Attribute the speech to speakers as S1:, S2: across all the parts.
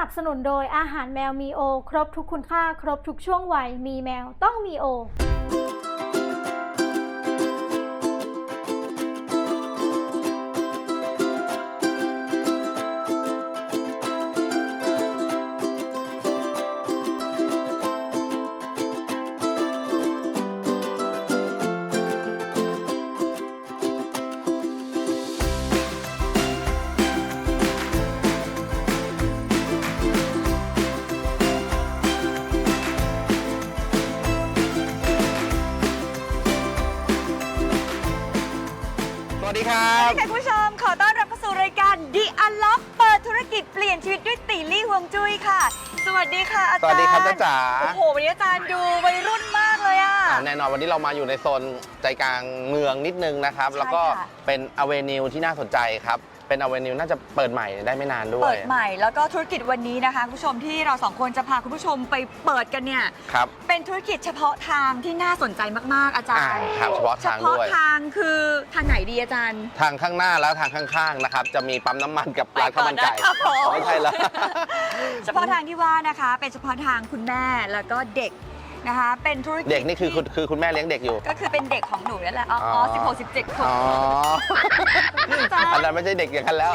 S1: นับสนุนโดยอาหารแมวมีโอ ครบทุกคุณค่า ครบทุกช่วงวัยมีแมวต้องมีโอ
S2: ครับ
S3: สวัสดีค่ะคุณผู้ชม ขอต้อนรับเข้าสู่รายการ The Unlock เปิดธุรกิจเปลี่ยนชีวิตด้วยตีลี่ฮวงจุ้ยค่ะ สวัสดีค่ะอา
S2: ส
S3: จารย์
S2: วัสดีครับจ้าจ๋า
S3: โอ้โหวันนี้อาจารย์ดูวัยรุ่นมากเลยอะ
S2: อ่าแน่นอนวันนี้เรามาอยู่ในโซนใจกลางเมืองนิดนึงนะครับ
S3: ใช่
S2: แล้วก็
S3: ค่ะ
S2: เป็นอเวนิวที่น่าสนใจครับ เป็นอเวนิวน่าจะเปิดใหม่ได้ไม่นานด้ว
S3: เปิ
S2: ย
S3: ดใหม่แล้วก็ธุรกิจวันนี้นะคะคุณผู้ชมที่เราสองคนจะพาคุณผู้ชมไปเปิดกันเนี่ย
S2: ครับ
S3: เป็นธุรกิจเฉพาะทางที่น่าสนใจมากๆอาจาร
S2: อ่า
S3: ย์
S2: ครับเฉพาะ
S3: เฉ
S2: ทาง
S3: พาะ
S2: ด้วย
S3: ทางคือทางไหนดีอาจารย์
S2: ทางข้างหน้าแล้วทางข้างๆนะครับจะมีปั๊มน้ำมันกับร้านข้าวมันไก่
S3: ไปก่อนนะครับผม
S2: ไม่ใช่แล้ว
S3: เฉพาะทางที่ว่านะคะ เป็นเฉพาะทางคุณแม่แล้วก็เด็ก นะคะ เป็นธุรกิจ
S2: เด็กนี่คือคุณคือคุณแม่เลี้ยงเด็กอยู่
S3: ก็คือเป็นเด็กของหนูนั่นแหละ อ๋อ
S2: อ๋อ
S3: สิบหกสิบเจ็ดคน
S2: อ๋อ
S3: จ้า
S2: อันนั้นไม่ใช่เด็กอย่างนั้นแล้ว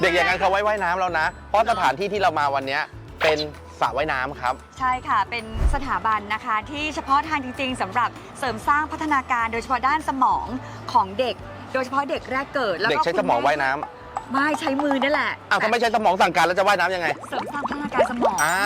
S2: เด็กอย่างนั้นเขาไว้ว่ายน้ำแล้วนะ เพราะสถานที่ที่เรามาวันเนี้ยเป็นสระว่ายน้ำครับ
S3: ใช่ค่ะ เป็นสถาบันนะคะ ที่เฉพาะทางจริง ๆสำหรับเสริมสร้างพัฒนาการโดยเฉพาะด้านสมองของเด็ก โดยเฉพาะเด็กแรกเกิดแล้ว
S2: เด็ก
S3: ก็
S2: ใช้สมองว่ายน้ำ
S3: ไม่ใช้มือนั่นแหละ
S2: อ้าวถ้าไม่ใช้สมองสั่งการแล้วจะว่ายน้ำยังไง
S3: เสริมสร้างพัฒนาการสมอง
S2: อ่า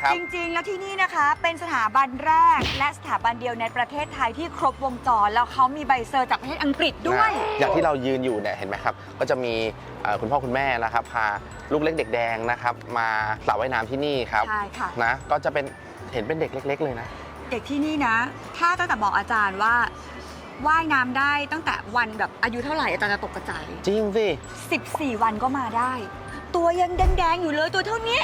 S2: ครับ
S3: จริงๆ แล้วที่นี่นะคะ เป็นสถาบันแรก และสถาบันเดียวในประเทศไทยที่ครบวงจร แล้วเขามีใบเซอร์จากประเทศอังกฤษด้วย
S2: นะอย่างที่เรายืนอยู่เนี่ยเห็นไหมครับ ก็จะมีเอ่อคุณพ่อคุณแม่นะครับ พาลูกเล็กเด็กแดงนะครับ มาสระว่ายน้ำที่นี่ครับ
S3: ใช่ค่ะ
S2: นะก็จะเป็นเห็นเป็นเด็กเล็ก ๆ เลยนะ
S3: เด็กที่นี่นะ ถ้าตั้งแต่บอกอาจารย์ว่า ว่ายน้ำได้ตั้งแต่วันแบบอายุเท่าไหร่อาจารย์จะตกกระจาย
S2: จริงสิ
S3: 14 วันก็มาได้ ตัวยังแดงๆอยู่เลยตัวเท่านี้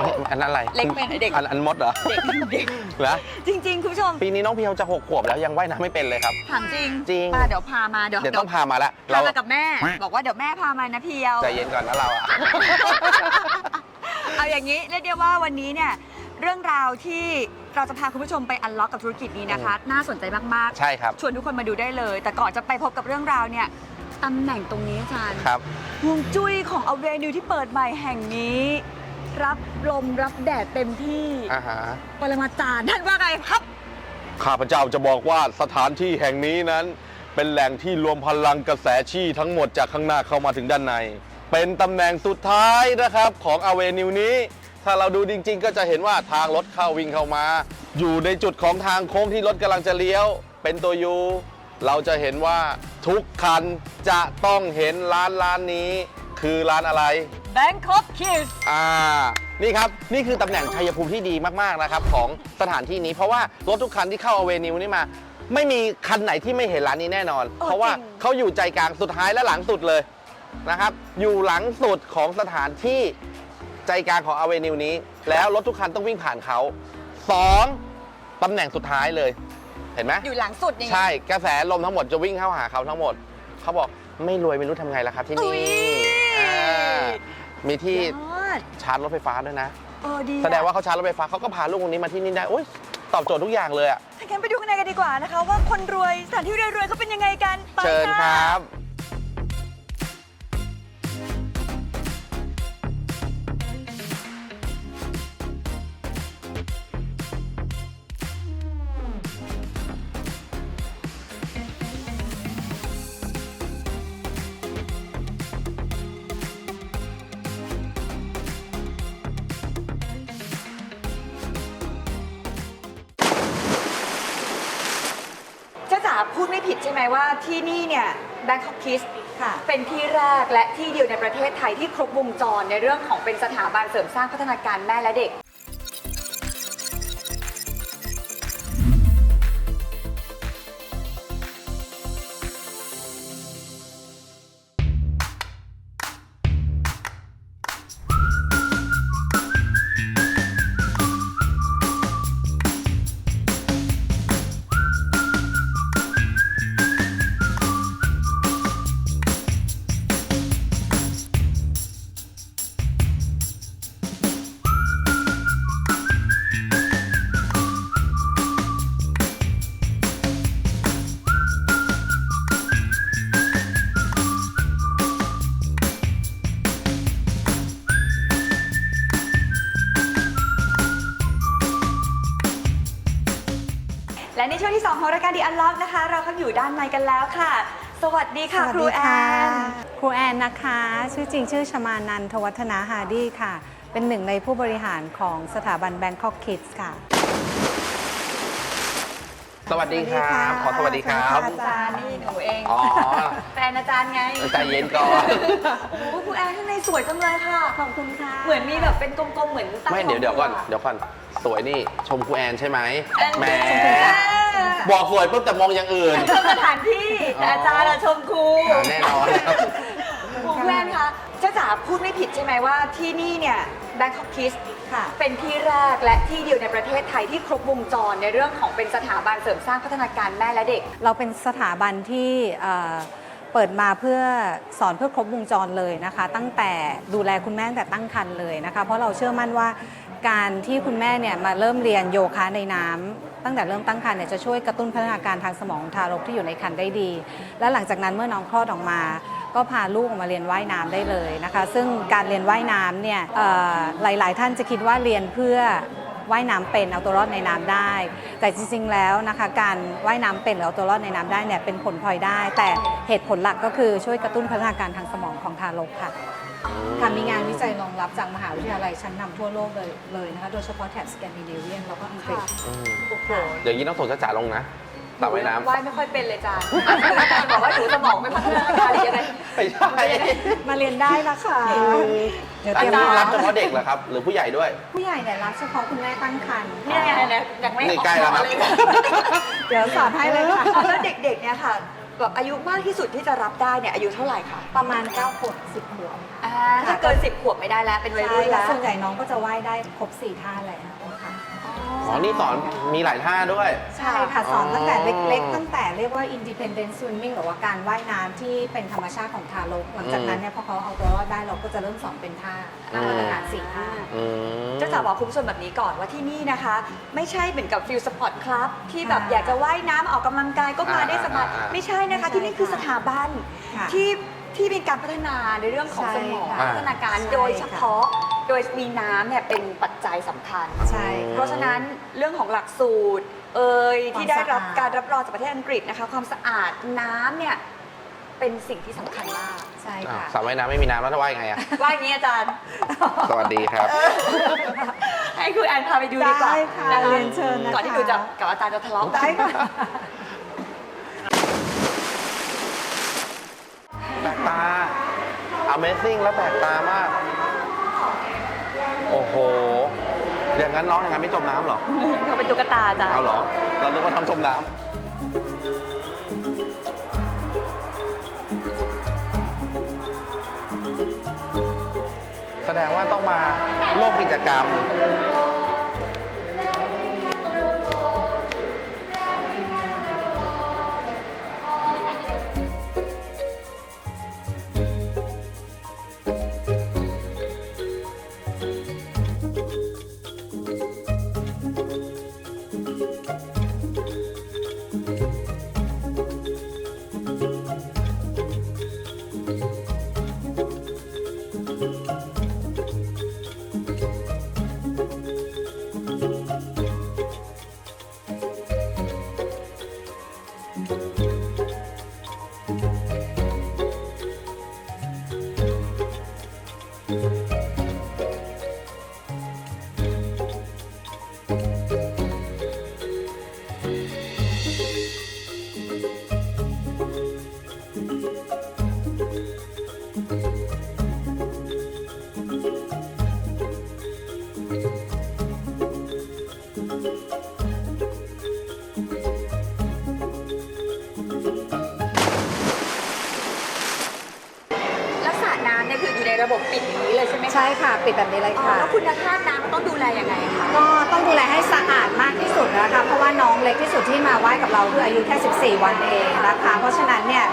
S2: เฮ้ยอันนั้นอะไร
S3: เล็กไปหน่อยเด็ก
S2: อันอันมดเหรอ
S3: เด็กเด็ก
S2: เหรอ
S3: จริง ๆ คุณผู้ชม
S2: ปีนี้น้องเพียวจะหกขวบแล้วยังว่ายน้ำไม่เป็นเลยครับ
S3: ถามจริง
S2: จริง
S3: มาเดี๋ยวพามาเดี๋ยว
S2: เดี๋ยวต้องพามาละ
S3: พา
S2: เรา
S3: มากับแม่ บอกว่าเดี๋ยวแม่พามานะเพียว
S2: ใจเย็นก่อนนะเราอะ
S3: เอาอย่างนี้เรียกได้ว่าวันนี้เนี่ย เรื่องราวที่เราจะพาคุณผู้ชมไปอันล็อกกับธุรกิจนี้นะคะ น่าสนใจมาก
S2: ใช่ครับ
S3: ๆชวนทุกคนมาดูได้เลย แต่ก่อนจะไปพบกับเรื่องราวเนี่ยตำแหน่งตรงนี้อาจารย์
S2: ครับ
S3: ฮวงจุ้ยของอเวนิวที่เปิดใหม่แห่งนี้ รับลมรับแดดเต็มที่
S2: อ่าฮะ
S3: ปรมาจารย์ท่านว่าไงครับ
S2: ข้าพเจ้าจะบอกว่าสถานที่แห่งนี้นั้น เป็นแหล่งที่รวมพลังกระแสชี่ทั้งหมดจากข้างหน้าเข้ามาถึงด้านใน เป็นตำแหน่งสุดท้ายนะครับของอเวนิวนี้ ถ้าเราดูจริง ๆ ก็จะเห็นว่าทางรถเข้าวิ่งเข้ามา อยู่ในจุดของทางโค้งที่รถกำลังจะเลี้ยว เป็นตัวยูเราจะเห็นว่าทุกคันจะต้องเห็นร้านร้านนี้ คือร้านอะไร
S3: Bangkok Kiss
S2: อ่า นี่ครับ นี่คือตำแหน่งชัยภูมิที่ดีมากๆนะครับของสถานที่นี้ เพราะว่ารถทุกคันที่เข้าอเวนิวนี่มา ไม่มีคันไหนที่ไม่เห็นร้านนี้แน่นอน
S3: เออ
S2: เพราะว่า
S3: จริง
S2: เขาอยู่ใจกลางสุดท้ายและหลังสุดเลยนะครับ อยู่หลังสุดของสถานที่ ใจกลางของอเวนิวนี้ แล้วรถทุกคันต้องวิ่งผ่านเขาสองตำแหน่งสุดท้ายเลย เห็นไหม
S3: อยู่หลังสุดนี่
S2: ใช่กระแสลมทั้งหมดจะวิ่งเข้าหาเขาทั้งหมด เขาบอกไม่รวยไม่รู้ทำไงล่ะครับที่
S3: อุ๊
S2: นี่
S3: ย
S2: อ่ามีที่
S3: ยอด
S2: ชาร์จรถไฟฟ้าด้วยนะ
S3: เออดี
S2: แสดงว่าเขาชาร์จรถไฟฟ้าเขาก็พาลูกคนนี้มาที่นี่ได้โอ้ยตอบโจทย์ทุกอย่างเลยอะ
S3: ถ้างั้นไปดูข้างในกันดีกว่านะคะ ว่าคนรวยสถานที่รวยๆเขาเป็นยังไงกันไป
S2: เชิญคะ รับ
S3: ผิดใช่ไหมว่าที่นี่เนี่ย Bangkok Kids
S4: ค่ะ
S3: เป็นที่แรกและที่เดียวในประเทศไทยที่ครบวงจรในเรื่องของเป็นสถาบันเสริมสร้างพัฒนาการแม่และเด็ก อกนะคะเราเข้าอยู่ด้านในกันแล้วค่ะ สวัสดีค่ะ ครูแอน
S4: ครูแอนนะคะ ชื่อจริงชื่อชมานันทวัฒนาฮาร์ดี้ค่ะ เป็นหนึ่งในผู้บริหารของสถาบัน Bangkok Kids ค่ะ
S2: สวัสดีครับ ขอสวัสดีครับ
S4: สวัสดี
S3: อาจารย์นี่หนูเอง
S2: อ๋อ
S3: แฟนอาจารย์ไง
S2: ใจเย็นก่อน
S3: โอ้โหครูแอนข้างในสวยจังเลยค่ะ
S4: ขอบคุณค่ะ
S3: เหมือนมีแบบเป็นกลมๆเหมือนตั้ง
S2: ไม่เดี๋ยวเดี๋ยวก่อน
S3: ครบครั
S2: เดี๋ยวก่อน สวยนี่ชมครูแอนใช่ไหม
S3: แอน
S2: แหม
S3: ชมครูแอน
S2: บอกสวยปุ๊บแต่มองอย่างอื่น
S3: ชมสถานที่แต่อาจารย์อะชมครู
S2: อ่าแน่นอนครับ
S3: ครูแอนคะเจ้าจ๋าพูดไม่ผิดใช่ไหมว่าที่นี่เนี่ย Bangkok Kids
S4: ค่ะ
S3: เป็นที่แรกและที่เดียวในประเทศไทยที่ครบวงจรในเรื่องของเป็นสถาบันเสริมสร้างพัฒนาการแม่และเด็ก
S4: เราเป็นสถาบันที่เอ่อเปิดมาเพื่อสอนเพื่อครบวงจรเลยนะคะ ตั้งแต่ดูแลคุณแม่ตั้งแต่ตั้งครรภ์เลยนะคะ เพราะเราเชื่อมั่นว่าการที่คุณแม่เนี่ยมาเริ่มเรียนโยคะในน้ำตั้งแต่เริ่มตั้งครรภ์เนี่ยจะช่วยกระตุ้นพัฒนาการทางสมองของทารกที่อยู่ในครรภ์ได้ดี และหลังจากนั้นเมื่อน้องคลอดออกมา ก็พาลูกออกมาเรียนว่ายน้ำได้เลยนะคะ ซึ่งการเรียนว่ายน้ำเนี่ยเอ่อหลาย ๆ ท่านจะคิดว่าเรียนเพื่อว่ายน้ำเป็นเอาตัวรอดในน้ำได้ แต่จริง ๆ แล้วนะคะการว่ายน้ำเป็นหรือเอาตัวรอดในน้ำได้เนี่ยเป็นผลพลอยได้ แต่เหตุผลหลักก็คือช่วยกระตุ้นพัฒนาการทางสมองของทารกค่ะค่ะมีงานวิจัยรองรับจากมหาวิทยาลัยชั้นนำทั่วโลกเลยเลยนะคะโดยเฉพาะแถบสแกนดิเนเวียนแล้วก็อังกฤษ
S2: อืม
S3: โอ้โห
S2: เดี๋ยวยีต้องส่งจ้าจ๋าลงนะ สระว่ายน้ำ
S3: ว่ายไม่ค่อยเป็นเลยจานอาจารย์บอกว่าหนูสมองไม่พัฒนาการหรือยังไง
S2: ไม่ใช่
S4: มาเรียนได้นะคะ เดี๋ยว
S2: อั
S4: เต
S2: น
S4: รียม
S2: นี้
S4: พร้อ
S2: รับ
S4: ม
S2: เฉพาะเด็กเหรอครับ หรือผู้ใหญ่ด้วย
S4: ผู้ใหญ่เนี่ยรับเฉพาะคุณแม่ตั้งครรภ์
S3: เนี่ยไงเนี่ยยังไม่
S2: นี่ใกล้แล้วครับ
S3: ออกมาเย
S4: เดี๋ยวสอนให้เลยค่ะ
S3: เอาแล้วเด็กๆเนี่ยค่ะแบบอายุมากที่สุดที่จะรับได้เนี่ยอายุเท่าไหร่คะ
S4: ประมาณ9ขวบ10ขวบ
S3: อ่าถ้าเกิน10ขวบไม่ได้แล้วเป็นวัย
S4: ใช่
S3: รุ่น
S4: แล้
S3: แล้วว
S4: ส่วนใหญ่น้องก็จะว่ายได้ครบ4ท่าแล้วค่ะ
S2: อ๋อ นี่สอนมีหลายท่าด้วย
S4: ใช่ค่ะ สอน
S2: อ๋อ
S4: ตั้งแต่เล็กๆ ตั้งแต่เรียกว่า independent swimming หรือว่าการว่ายน้ำที่เป็นธรรมชาติของทารก หลังจากนั้นเนี่ยพอเขาเอาตัวรอดได้เราก็จะเริ่มสอนเป็นท่า
S3: อืม
S4: มาตรฐานสี่ท่า
S2: อืม
S3: เจ้าจ๋าบอกคุณผู้ชมแบบนี้ก่อนว่าที่นี่นะคะ ไม่ใช่เหมือนกับฟิลสปอร์ตคลับที่แบบ
S4: ค่ะ
S3: อยากจะว่ายน้ำออกกำลังกายก็มาได้สบาย
S2: อ่าอ่าอ่า
S3: ไม่ใช่นะคะ
S4: ไม่ใช่
S3: ที่นี่คือสถาบัน
S4: ค่ะ
S3: ที่ที่มีการพัฒนาในเรื่องของ
S4: ใช่
S3: สมอง
S4: ค่ะ
S3: พัฒนาการ
S4: ใช่
S3: โดยเฉพาะ โดยมีน้ำเนี่ยเป็นปัจจัยสำคัญ
S4: ใช่
S3: เพราะฉะนั้นเรื่องของหลักสูตร เอ่ย
S4: ความ
S3: ที่ได้รับ
S4: สะอาด
S3: การรับรองจากประเทศอังกฤษนะคะ ความสะอาดน้ำเนี่ยเป็นสิ่งที่สำคัญมาก
S4: ใช่
S2: อะ
S4: ค่ะ
S2: สระว่ายน้ำไม่มีน้ำแล้วจะว่ายไงอะ
S3: ว่าอย่างนี้อาจารย์
S2: สวัสดีครับ
S3: ให้คุณแอนพาไปดูดีกว่า
S4: ได้ค่ะ
S3: น
S4: เรียนเชิญนะคะ
S3: ก่อนที่หนูจะกับอาจารย์จะทะเลาะกัน
S4: ได้ค่ะ
S2: แปลกตา Amazing แล้วแปลกตามาก โอ้โห อย่างนั้นน้องอย่างนั้นไม่จมน้ำเหรอ
S3: เขาเป็นตุ๊กตาอาจารย์
S2: เอาเหรอ เราเรียกว่าทำจมน้ำแสดงว่าต้องมาร่วมกิจกรรม
S3: ระบบปิดอย่างนี้เลยใช่ไหมคะ
S4: ใช่ค่ะ ปิดแบบนี้เลย
S3: อ๋อ
S4: ค่ะ
S3: แล้วคุณภาพน้ำต้องดูแลยังไงคะ
S4: ก็ต้องดูแลให้สะอาดมากที่สุดนะคะ เพราะว่าน้องเล็กที่สุดที่มาไหว้กับเราคืออายุแค่ 14 วันเองนะคะ เพราะฉะนั้นเนี่ย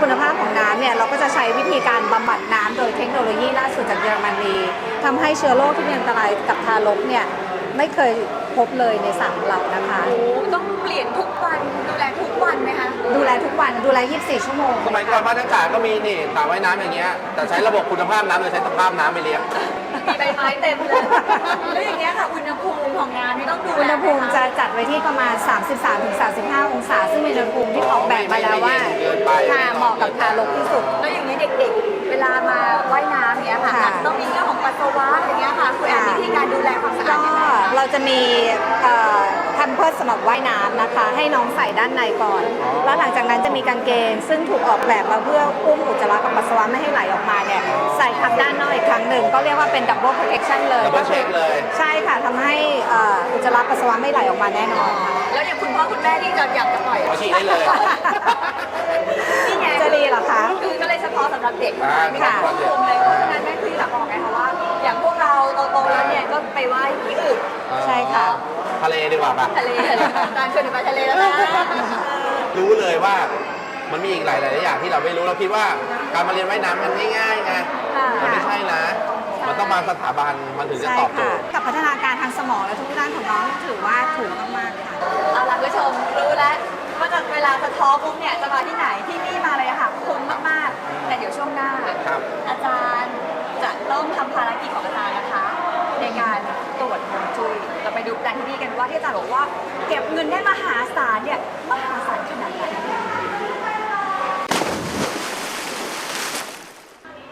S4: คุณภาพของน้ำเนี่ยเราก็จะใช้วิธีการบำบัดน้ำโดยเทคโนโลยีล่าสุดจากเยอรมนีทำให้เชื้อโรคที่เป็นอันตรายกับทารกเนี่ยไม่เคยพบเลยในสระของเรานะคะ
S3: โอ้ต้องเปลี่ยนทุกวันดูแลทุกวันไหมคะ
S4: ดูแลทุกวันดูแล 24 ชั่วโมง
S2: สมัยก่อนบ้านทั้งจ่าก็มีนี่สระว่ายน้ำอย่างเงี้ยแต่ใช้ระบบคุณภาพน้ำเลยใช้สภาพน้ำไปเลี้ยง
S3: มีใบไม้เต็มเลยแล้วอย่างเงี้ยค่ะอุณหภูมิของน้ำนี่ต้องดูแล
S4: อุณหภูมิ
S3: ไห
S4: จะ
S3: ค
S4: จัดไว้ที่ประมาณ 33-35 องศา ซึ่งเป็นอุณหภูมิที่ออกแบบมาแล้วว่า
S2: ไม่เย็นเกินไป
S4: ค่ะเหมาะกับทารกที่สุด
S3: แล้วอย่างนี้เด็กๆเว ลามาว่ายน้ำเนี้ยค่ะ
S4: ค่ะ
S3: ต้องมีเรื่องของปัสสาวะอย่างเงี้ยค่ะคุณแอน
S4: ค่ะ
S3: วิธีการดูแลความสะอา
S4: ก็
S3: ดยังไงคะ
S4: เราจะมีทำเพื่อสำหรับว่ายน้ำนะคะ ให้น้องใส่ด้านในก่อน แล้วหลังจากนั้นจะมีกางเกง ซึ่งถูกออกแบบมาเพื่ออุ้มอุจจาระกับปัสสาวะไม่ให้ไหลออกมาเนี่ยใส่ทับด้านนอกอีกครั้งหนึ่ง ก็เรียกว่าเป็น double protection เลย
S2: Double check เลย
S4: ใช่ค่ะทำให้เอ่ออุจจาระปัสสาวะไม่ไหลออกมาแน่นอนค่ะ
S3: แล้วอย่างคุณพ่อคุณแม่ที่จะอยากจะปล่อย
S2: ขอฉีดได้เลย
S3: นี่ไง
S4: จะดีเหรอคะ
S3: คือก็เลยเฉพาะสำหรับเด็ก
S2: อ่า
S3: ไม่ได้ควบคุมเลยเพราะฉะนั้นแม่คืออยากบอกไงคะว่า อย่างพวกเราโตๆแล้วเนี่ยก็ไปว่ายที่อื่น
S4: ใช่ค่ะ
S2: ทะเลดีกว่าปะ
S3: ทะเลการชวนไปทะเลแล้วนะ
S2: รู้เลยว่ามันมีอีกหลายหลายๆอย่างที่เราไม่รู้เราคิดว่าการมาเรียนว่ายน้ำมันง่ายๆไง
S3: ค่ะ
S2: มันไม่ใช่นะ มันต้องมาสถาบันมันถึงจะ
S4: ใช่
S2: ตอบโจ
S4: ค่ะ
S2: ทย์
S4: กับพัฒนาการทางสมองและทุกด้านของน้องถือว่าถูกมากๆค่ะ
S3: เอาล่ะคุณผู้ชมรู้แล้ว ว่าจะเวลาจะท้อปุ๊บเนี่ยจะมาที่ไหนที่นี่มาเลยอะค่ะคุ้มมากๆ แต่เดี๋ยวช่วงหน้า
S2: ครับ
S3: อาจารย์จะต้องทำภารกิจของอาจารย์นะคะ ในการตรวจฮวงจุ้ยเราไปดูกันที่นี่กันว่าที่อาจารย์บอกว่า เก็บเงินได้มหาศาลเนี่ยมหาศาลขนาดไหน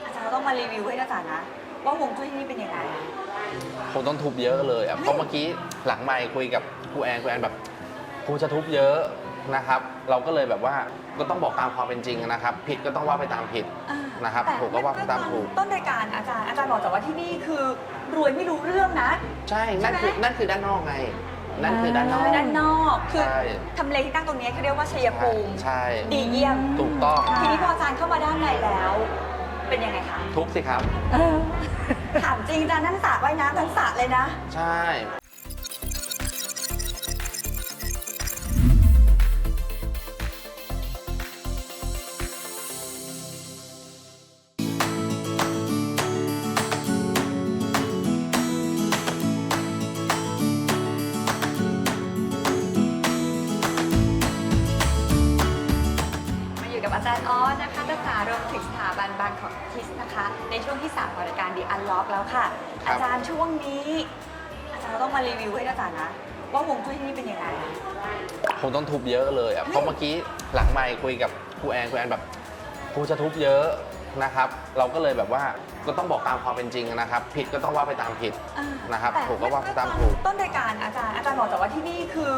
S3: อาจารย์ต้องมารีวิวให้อาจารย์นะว่าฮวงจุ้ยที่นี่เป็นยังไง
S2: คงต้องทุบเยอะเลยอะเพราะเมื่อกี้หลังไมค์คุยกับครูแอนครูแอนแบบครูจะทุบเยอะ นะครับ เราก็เลยแบบว่าก็ต้องบอกตามความเป็นจริงนะครับ ผิดก็ต้องว่าไปตามผิดนะครับ
S3: แต่
S2: ถูกก็ว่าไปตามถูก
S3: ต้นรายการอาจารย์อาจารย์บอกแต่ว่าที่นี่คือรวยไม่รู้เรื่องนะ
S2: ใช่นั่นคือนั่นคือด้านนอกไง นั่นคือด้านนอก
S3: ด้านนอกคือ
S2: ใช่
S3: ทำเลที่ตั้งตรงนี้เขาเรียกว่าชัยภูมิ
S2: ใช่
S3: ดีเยี่ยม
S2: ถูกต้อง
S3: ทีนี้พออาจารย์เข้ามาด้านในแล้ว เป็นยังไงคะ
S2: ทุบสิครับ
S3: ถามจริงอาจารย์นั่นสระว่ายน้ำทั้งสระเลยนะ
S2: ใช่
S3: ช่วงนี้อาจารย์ต้องมารีวิวให้อาจารย์นะ ว่าฮวงจุ้ยที่นี่เป็นยังไง
S2: คงต้องทุบเยอะเลยอะเพราะเมื่อกี้หลังไมค์คุยกับครูแอนครูแอนแบบครูจะทุบเยอะนะครับ เราก็เลยแบบว่าก็ต้องบอกตามความเป็นจริงนะครับ ผิดก็ต้องว่าไปตามผิดนะครับ
S3: แต่
S2: ถูกก็ว่าไปตามถูก
S3: ต้นรายการอาจารย์อาจารย์บอกแต่ว่าที่นี่คือ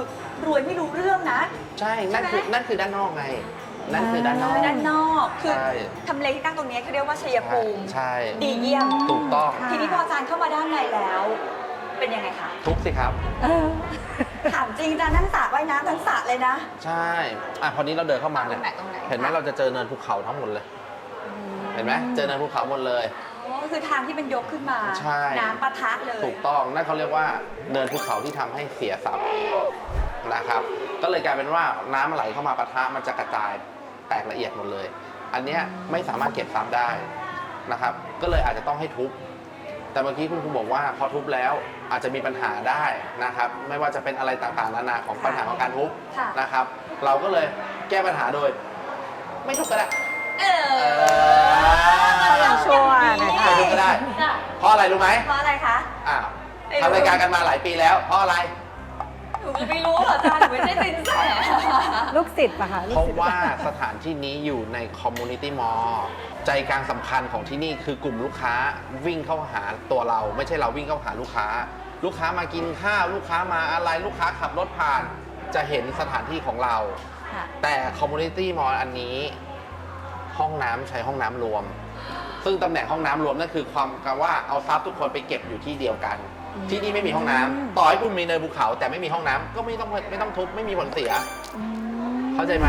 S3: รวยไม่รู้เรื่องนะ
S2: ใช่ นั่นคือนั่นคือด้านนอกไง นั่นคือด้านนอก
S3: ด้านนอกคือ
S2: ใช่
S3: ทำเลที่ตั้งตรงนี้เขาเรียกว่าชัยภูมิ
S2: ใช่
S3: ดีเยี่ยม
S2: ถูกต้อง
S3: ทีนี้พออาจารย์เข้ามาด้านในแล้ว เป็นยังไงคะ
S2: ทุบสิครับ
S3: ถามจริงอาจารย์นั่นสระว่ายน้ำทั้งสระเลยนะ
S2: ใช่ อะพอนี้เราเดินเข้ามาเนี่ย
S3: ตรงไหนตรงไหน
S2: เห็นไหม
S3: คะ
S2: เราจะเจอเนินภูเขาทั้งหมดเลย เห็นไหมเจอเนินภูเขาหมดเลย
S3: อ๋อก็คือทางที่มันยกขึ้นมา
S2: ใช่
S3: น้ำปะทะเลย
S2: ถูกต้อง นั่นเขาเรียกว่าเนินภูเขาที่ทำให้เสียทรัพย์นะครับ ก็เลยกลายเป็นว่าน้ำไหลเข้ามาปะทะมันจะกระจาย แตกละเอียดหมดเลย อันเนี้ยไม่สามารถเก็บทรัพย์ได้นะครับ ก็เลยอาจจะต้องให้ทุบ แต่เมื่อกี้คุณครูบอกว่าพอทุบแล้วอาจจะมีปัญหาได้นะครับ ไม่ว่าจะเป็นอะไรต่างๆนานาของปัญหาของการทุบ
S3: ค่ะ
S2: นะครับ เราก็เลยแก้ปัญหาโดย ไม่ทุบก็ได้
S3: เออ
S4: เขายังชั่วนะคะ
S2: ไม่ทุบก็ได้
S3: ค่ะ
S2: เพราะอะไรรู้ไหม
S3: เพราะอะไรคะ
S2: อ้าว
S3: ไม่รู้
S2: ทำรายการกันมาหลายปีแล้ว เพราะอะไร
S3: หนูก็ไม่รู้เหรออาจารย์หนูไม่ใช่สินแส
S4: ลูกศิษย์ปะคะลู
S2: เพ
S4: ก
S2: ราะ
S4: ศิษย์
S2: ว่าสถานที่นี้อยู่ในคอมมูนิตี้มอลล์ใจกลางสำคัญของที่นี่คือกลุ่มลูกค้าวิ่งเข้าหาตัวเรา ไม่ใช่เราวิ่งเข้าหาลูกค้า ลูกค้ามากินข้าวลูกค้ามาอะไรลูกค้าขับรถผ่าน จะเห็นสถานที่ของเรา
S3: ค่ะ
S2: แต่คอมมูนิตี้มอลล์อันนี้ ห้องน้ำใช้ห้องน้ำรวม ซึ่งตำแหน่งห้องน้ำรวมนั่นคือความกับว่าเอาทรัพย์ทุกคนไปเก็บอยู่ที่เดียวกัน ที่นี่ไม่มีห้องน้ำต่อให้คุณมีเนินภูเขา แต่ไม่มีห้องน้ำก็ไม่ต้องไม่ต้องทุบไม่มีผลเสียเข้าใจไหม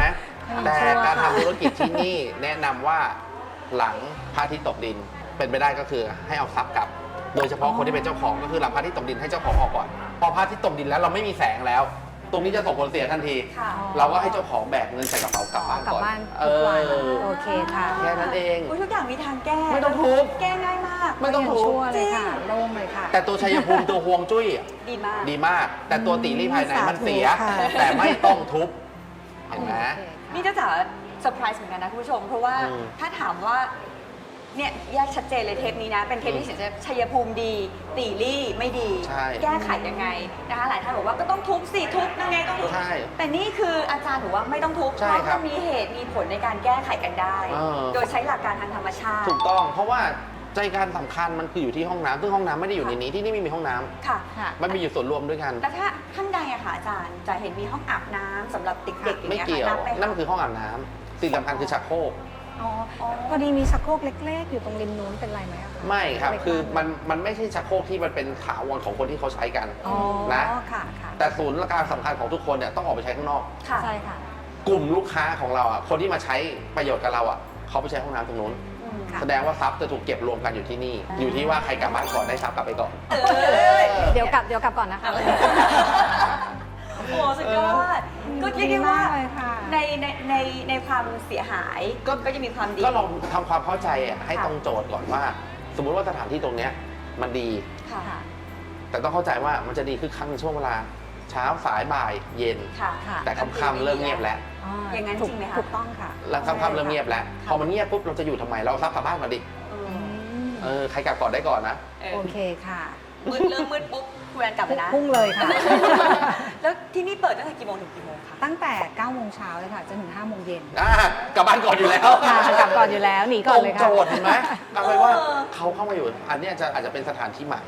S2: แต่การทำธุรกิจที่นี่ แนะนำว่าหลังพระอาทิตย์ตกดินเป็นไปได้ก็คือให้เอาทรัพย์กลับ โดยเฉพาะคนที่เป็นเจ้าของก็คือหลังพระอาที่ตกดินให้เจ้าของออกก่อน พอพระอาที่ตกดินแล้วเราไม่มีแสงแล้ว ตรงนี้จะส่งผลเสียทันที
S3: ค่ะ
S2: เราก็ให้เจ้าของแบกเงินใส่กระเป๋ากลับบ้าน
S4: กลับ
S2: ก่อน
S4: บ้าน
S2: เอ
S4: ทุกวัน
S2: อ
S4: โอเคค่ะ
S2: แค่นั้นเอง
S3: อุ๊ยทุกอย่างมีทางแก้
S2: ไม่ต้องทุบ
S3: แก้ง่ายมาก
S2: ไม่ต้อง
S4: ยัง
S2: ทุบ
S4: ชั่วเลยค่ะโล่งเลยค่ะ
S2: แต่ตัวชัยภูมิตัวฮวงจุ้ยอะ
S3: ดีมาก
S2: ดีมาก แต่ตัวตีรี่ภายในมันเสีย
S4: สาธุค่ะ
S2: แต่ไม่ต้องทุบเห็นไหม
S4: โอเคค่ะ
S3: นี่เจ้าจ๋าเซอร์ไพรส์เหมือนกันนะคุณผู้ชม เพราะว่า
S2: อืม
S3: ถ้าถามว่า เนี่ยแยกชัดเจนเลยเทปนี้นะ เป็นเทปที่ชัยภูมิดี ตีลี่ไม่ดี
S2: ใช่
S3: แก้ไขยังไงนะคะหลายท่านบอกว่าก็ต้องทุบสิทุบยังไงต้องทุบ
S2: ใช่
S3: แต่นี่คืออาจารย์ถือว่าไม่ต้องทุบเพ
S2: ใช่
S3: ราะ
S2: ครั
S3: มั
S2: บ
S3: นมีเหตุมีผลในการแก้ไขกันได้
S2: เออ
S3: โดยใช้หลักการทางธรรมชาติ
S2: ถูกต้อง เพราะว่าใจการสำคัญมันคืออยู่ที่ห้องน้ำซึ่งห้องน้ำไม่ได้อยู่ในนี้ที่นี่ไม่มีห้องน้ำ
S3: ค่ะ
S4: ค่ะ
S2: มันมีอยู่ส่วนรวมด้วยกัน
S3: แล้วถ้าข้างในอะค่ะอาจารย์จะเห็นมีห้องอาบน้ำสำหรับเด็กๆอย่าง
S2: ไม่
S3: เงี้ย
S2: เกี่ยว
S3: ค่ะนับไหม
S2: นั่น
S3: คะ
S2: คือห้องอาบน้ำสิ่งสำคัญคือชักโครก
S4: อ๋อพอดีมีชักโครกเล็ก ๆ อยู่ตรงริมนู้นเป็นไรไหมอะคะ
S2: ไม่ครับ
S4: เล็กๆ
S2: คือมันมันไม่ใช่ชักโครกที่มันเป็นถาวรของคนที่เขาใช้กัน
S4: อ๋อ
S2: นะ
S4: ค่ะค่ะ
S2: แต่ศูนย์การสำคัญของทุกคนเนี่ยต้องออกไปใช้ข้างนอก
S3: ค่ะ
S4: ใช่ค่ะ
S2: กลุ่มลูกค้าของเราอะคนที่มาใช้ประโยชน์กับเราอะเขาไปใช้ห้องน้ำตรงนู้น
S3: อืม
S4: ค่ะ
S2: แสดงว่าทรัพย์จะถูกเก็บรวมกันอยู่ที่นี่ อยู่ที่ว่าใครกลับบ้านก่อนได้ทรัพย์กลับไปก่อน
S3: เอ้ย
S4: เดี๋ยวกลับเดี๋ยวกลับก่อนนะคะ
S3: โอ้โหสุดยอดก็เรียกได้ว่า
S4: ดีมากเลยค่ะ
S3: ในในในในความเสียหาย
S2: ก็
S3: ก็จะมีความดี
S2: ก็ลองทำความเข้าใจอะให้
S3: ค่ะ
S2: ตรงโจทย์ก่อนว่า สมมุติว่าสถานที่ตรงเนี้ยมันดี
S3: ค่ะ
S2: แต่ต้องเข้าใจว่ามันจะดีคือครั้งในช่วงเวลา เช้าสายบ่ายเย็น
S3: ค่ะ
S4: ค่ะ
S2: แต่ค่ำๆเริ่มเงียบแล้ว
S4: อ๋อ
S3: อย่างนั้น
S4: ถูก
S3: จริงไหมคะ
S4: ถูกต้องค่ะ
S2: แล้วค่ำๆเริ่มเงียบแล้ว พอมันเงียบปุ๊บเราจะอยู่ทำไม เราเอาทรัพย์กลับบ้านมาดิ
S3: เอ
S4: อื
S3: อ
S4: ม
S2: เออ ใครกลับก่อนได้ก่อนนะ
S3: เออ
S4: โอเคค่ะ
S3: มืดเริ่มมืดปุ๊บ คุณแอนกลับไปนะ
S4: พุ่งเลยค่ะ
S3: แล้วที่นี่เปิดตั้งแต่กี่โมงถึงกี่โมงคะ
S4: ตั้งแต่9โมงเช้าเลยค่ะจนถึง5โมงเย็น
S2: อะกลับบ้านก่อนอยู่แล้ว
S4: ค่ะกลับก่อนอยู่แล้วหนีก่อนเลย
S2: ตรง
S4: ค่ะ
S2: โจทย์เห็นไหมเอาไว้ว่า
S3: เออ
S2: เขาเข้ามาอยู่ อันเนี้ยจะอาจจะเป็นสถานที่ใหม่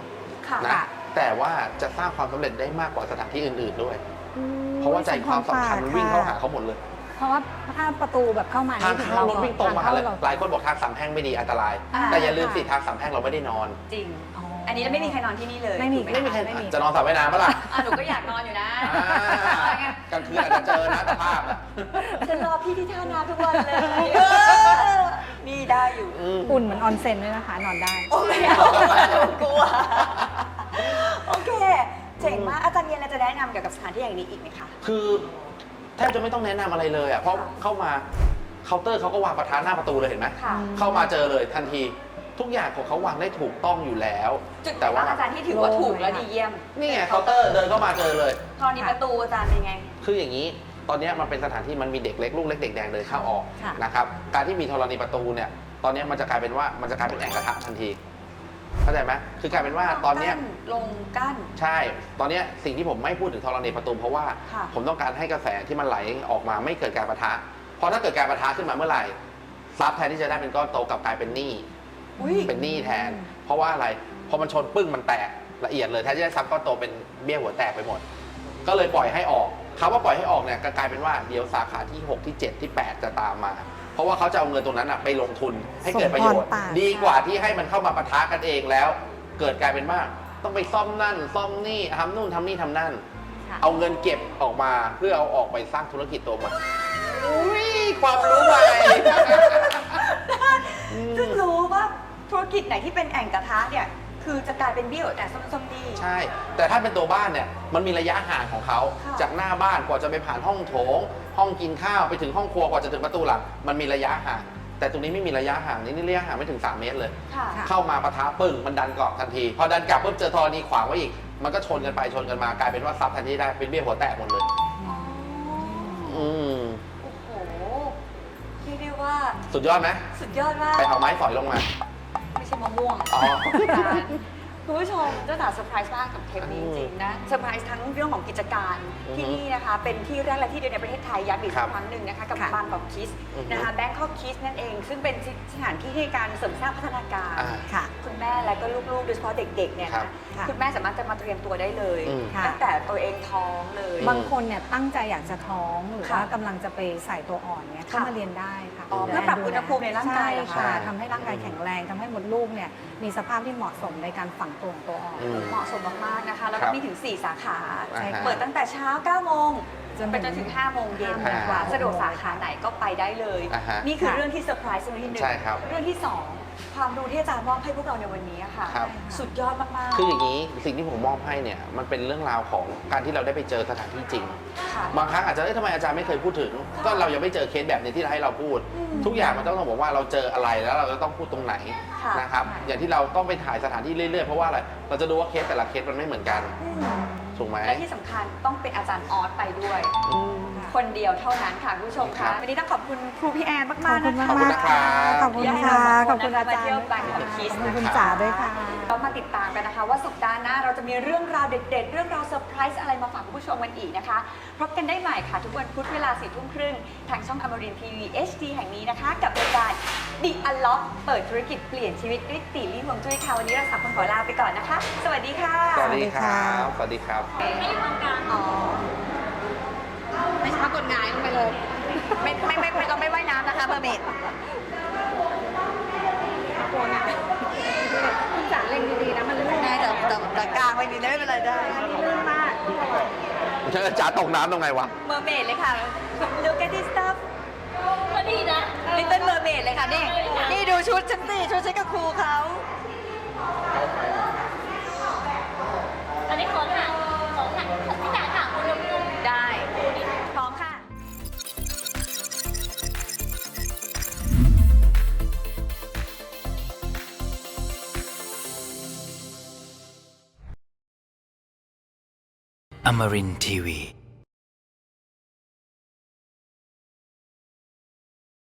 S3: ค่ะ
S2: นะ แต่ว่าจะสร้างความสำเร็จได้มากกว่าสถานที่อื่นๆด้วย
S4: อืม
S2: เพราะว่าใจความสำคัญมันวิ่งเข้าหาเขาหมดเลย
S4: เพราะว่าถ้าประตูแบบเข้ามา
S2: ทาง
S4: นี่ถึ
S2: เข้ารถวิ่งตรงมาหาเลย
S4: ท
S2: หลายคนบอกทางสามแพร่งไม่ดีอันตราย
S3: อ่า
S2: แต่อย่าลืมสิทางสามแพร่งเราไม่ได้นอน
S3: จริง
S4: อ๋ออั
S3: อันนี้ไม่มีใครนอนที่นี่เลย
S4: ไม่มี
S3: ถูกห
S2: ไม่มีใคร
S4: ไม่มี
S2: จะนอนสระว่ายน้ำปะล่ะ
S3: อะหนูก็อยากนอนอยู่นะ
S2: อ่ากลางคืนอาจจะเจอนะสภาพอะ
S3: จะรอพี่ที่ท่าน้ำทุกวันเลยเออนี่ได้อยู่
S2: อืม
S4: อุ่นเหมือนออนเซ็นด้วยนะคะ นอนได้
S3: โอ้ไม่เอาหนูกลัว โอเค เจ๋งมาก อาจารย์มีอะไรจะแนะนำเกี่ยวกับสถานที่อย่างนี้อีกไหมคะ
S2: คือแทบจะไม่ต้องแนะนำอะไรเลยอะเพราะ
S3: ค่ะ
S2: เข้ามาเคาน์เตอร์เขาก็วางประธานหน้าประตูเลยเห็นไหม
S3: ค่ะ
S2: เข้ามาเจอเลยทันที ทุกอย่างของเขาวางได้ถูกต้องอยู่แล้ว
S3: จุดไหน
S2: แต่ว่า
S3: บ้างอาจารย์ที่ถือว่าถูกและดีเยี่ยม
S2: นี่ไงเคาน์เตอร์เดินเข้ามาเจอเลย
S3: ตอนนี้ประตูอาจารย์เป็นไง
S2: คืออย่างนี้ตอนเนี้ยมันเป็นสถานที่มันมีเด็กเล็กลูกเล็กเด็กแดงเดินเข้าออก
S4: ค่ะ
S2: นะครับการที่มีธรณีประตูเนี่ยตอนเนี้ยมันจะกลายเป็นว่ามันจะกลายเป็นแอ่งกระทะทันทีเข้าใจไหมคือกลายเป็นว่าตอนเนี้ย
S3: กั้ลงกั้น
S2: ใช่ ตอนเนี้ยสิ่งที่ผมไม่พูดถึงธรณีประตูเพราะว่า
S3: ค่ะ
S2: ผมต้องการให้กระแสที่มันไหลออกมาไม่เกิดการประทะ เพราะถ้าเกิดการประทะขึ้นมาเมื่อไหร่ทรัพย์แทนที่จะได้เป็นก้อนโตกลับกลายเป็นหนี้
S3: อุ้ย
S2: เป็นหนี้แทน เพราะว่าอะไรพอมันชนปึ้งมันแตกละเอียดเลยแทนที่จะได้ทรัพย์ก้อนโตเป็นเบี้ยหัวแตกไปหมด ก็เลยปล่อยให้ออกคำว่าปล่อยให้ออกเนี่ยก็กลายเป็นว่าเดี๋ยวสาขาที่ 6 ที่ 7 ที่ 8 จะตามมา เพราะว่าเขาจะเอาเงินตรงนั้นอะไปลงทุนให้เกิดประโยชน์
S4: สมพรปาก
S2: ดีกว่าที่ให้มันเข้ามาปะทะกันเองแล้ว เกิดกลายเป็นว่าต้องไปซ่อมนั่น ซ่อมนี่ทำนู่นทำนี่ทำนั่น
S4: ค่ะ
S2: เอาเงินเก็บออกมาเพื่อเอาออกไปสร้างธุรกิจตัวใหม่อุ้ยความรู้ใหม่
S3: ซึ่งรู้ว่า ธุรกิจไหนที่เป็นแอ่งกระทะเนี่ยคือจะกลายเป็นเบี้ยวแต่ส้มๆดี
S2: ใช่ แต่ถ้าเป็นตัวบ้านเนี่ยมันมีระยะห่างของเขา
S3: ค่ะ
S2: จากหน้าบ้านกว่าจะไปผ่านห้องโถง ห้องกินข้าวไปถึงห้องครัวกว่าจะถึงประตูหลังมันมีระยะห่าง แต่ตรงนี้ไม่มีระยะห่างนี่นี่ระยะห่างไม่ถึง 3 เมตรเลย
S3: ค่ะ
S4: ค่ะ
S2: เข้ามาปะทะปึ้งมันดันกลับทันที พอดันกลับปุ๊บเจอธรณีขวางไว้อีก มันก็ชนกันไปชนกันมากลายเป็นว่าซับทันทีได้เป็นเบี้ยหัวแตกหมดเลย
S3: อ๋อ
S2: อืม
S3: โอ้โหเรียกได้ว่า
S2: สุดยอดไหม
S3: สุดยอดมาก
S2: ไปเอาไม้สอยลงมา
S3: ไม่ ใช่มะม่วง
S2: อ๋อ
S3: อาจารย์ คุณผู้ชมเจ้าจ๋าเซอร์ไพรส์มากกับเทปนี้จริงๆนะเซอร์ไพรส์ทั้งเรื่องของกิจการ
S2: อือฮึ
S3: ที่นี่นะคะ เป็นที่แรกและที่เดียวในประเทศไทยย้ำอีก
S2: ครั
S3: สั
S2: บ
S3: กครั้งหนึ่งนะคะกับ
S4: ค่ะ
S3: บางกอกคิส
S2: อือฮึ
S3: นะคะแบงคอกคิสนั่นเอง ซึ่งเป็นสถานที่ในการเสริมสร้างพัฒนาการ
S2: อ่า
S4: ค่ะ
S3: คุณแม่และก็ลูกๆโดยเฉพาะเด็กๆเนี่ย
S2: ครั
S3: นะ
S2: บ
S4: ค่ะ
S3: คุณแม่สามารถจะมาเตรียมตัวได้เลย
S2: อืม
S4: ค่ะ
S3: ตั้งแต่ตัวเองท้องเลย
S4: บางคนเนี่ยตั้งใจอยากจะท้องหรือ
S3: ค่ะ
S4: ว่ากำลังจะไปใส่ตัวอ่อนเนี่ย
S3: ค่ะ
S4: เข้ามาเรียนได้ค่ะ
S3: อ๋อเพื่อปรับอุณหภูมิในร่างกายเหรอคะ
S4: ใช่ค่ะทำให้ร่างกายแข็งแรงทำให้มดลูกเนี่ย มีสภาพที่เหมาะสมในการฝังตัวของตัวอ่อน
S2: อืม
S3: เหมาะสมมากๆนะคะ แล้ว
S2: ครั
S3: ก็
S2: บ
S3: มีถึง 4 สาขา
S2: อ่าฮะ
S3: เปิดตั้งแต่เช้า 9 โมง
S4: จน
S3: ไปจนถึง 5 โมงเย็น
S4: ห้าโมงกว่า
S3: สะดวกสาขาไหนก็ไปได้เลย
S2: อ่าฮะ
S3: นี่คือ
S4: ค่ะ
S3: เรื่องที่เซอร์ไพรส์เรื่องที่หนึ่ง
S2: ใช่ครับ
S3: เรื่องที่สอง ความรู้ที่อาจารย์มอบให้พวกเราในวันนี้อะค่ะ
S2: ครับ
S3: สุดยอดมากๆ
S2: คืออย่างนี้สิ่งที่ผมมอบให้เนี่ยมันเป็นเรื่องราวของการที่เราได้ไปเจอสถานที่จริง
S3: ค่ะ
S2: บางครั้งอาจจะเอ้ยทำไมอาจารย์ไม่เคยพูดถึง ก็เรายังไม่เจอเคสแบบนี้ที่ให้เราพูดทุกอย่างมันต้องบอกว่าเราเจออะไรแล้วเราจะต้องพูดตรงไหน
S3: ค่ะ
S2: นะครับ อย่างที่เราต้องไปถ่ายสถานที่เรื่อยๆเพราะว่าอะไรเราจะดูว่าเคสแต่ละเคสมันไม่เหมือนกัน
S3: อืม
S2: ถูกไหม
S3: และที่สำคัญต้องเป็นอาจารย์ออสไปด้วย คนเดียวเท่านั้นค่ะคุณผู้ชม
S2: ครั
S3: ค่ะ
S2: บ
S3: วันนี้ต้องขอบคุณครูพี่แอน
S4: ขอ
S3: มา
S4: บ
S3: กๆ
S4: คุ
S3: นะ
S4: ณ
S3: คะ
S4: มาก
S2: ขอบคุณนะครับ
S4: ขอบคุณค่ะขอบคุณอาจาร
S3: มาเที่ยว
S4: ย์
S3: แบงค์ของคิส
S4: ขอบ
S3: นะ
S4: คุณ
S3: คะ
S4: จ๋าด้วยค่ะ
S3: เรามาติดตามกันนะคะ ว่าสัปดาห์หน้าเราจะมีเรื่องราวเด็ด ๆ เรื่องราวเซอร์ไพรส์อะไรมาฝากคุณผู้ชมกันอีกนะคะพบกันได้ใหม่ค่ะ ทุกวันพุธเวลาสี่ทุ่มครึ่งทางช่องอมรินทีวี HD แห่งนี้นะคะ กับรายการ The Unlock เปิดธุรกิจเปลี่ยนชีวิตด้วยตีลี่ฮวงจุ้ยค่ะวันนี้เราสามคนขอลาไปก่อนนะคะ สวัสดีค่ะ
S2: สวัสดีครับ สวัสดีครับ
S3: ให้อยู่ตรงกลางอ๋อ
S4: ไม่ช้ากดหงายลงไปเลย
S3: ไม่ไม่ไม่ไม่เราไม่ว่ายน้ำนะคะเมอร์เมด
S4: คุณจ๋าเล่งดีๆนะมันลื่น
S3: ได้แต่แต่แต่กลางไว้นี่ไม่เป็นไรได้
S4: ลื่นมาก
S2: จ๋าตกน้ำตรงไหนวะ
S3: เมอร์เมดเลยค่ะ look at this stuff ก็ดีนะ Little Mermaid เลยค่ะนี่นี่ดูชุดฉันสิชุดฉันกับครูเขา
S5: Amarin Tiwi.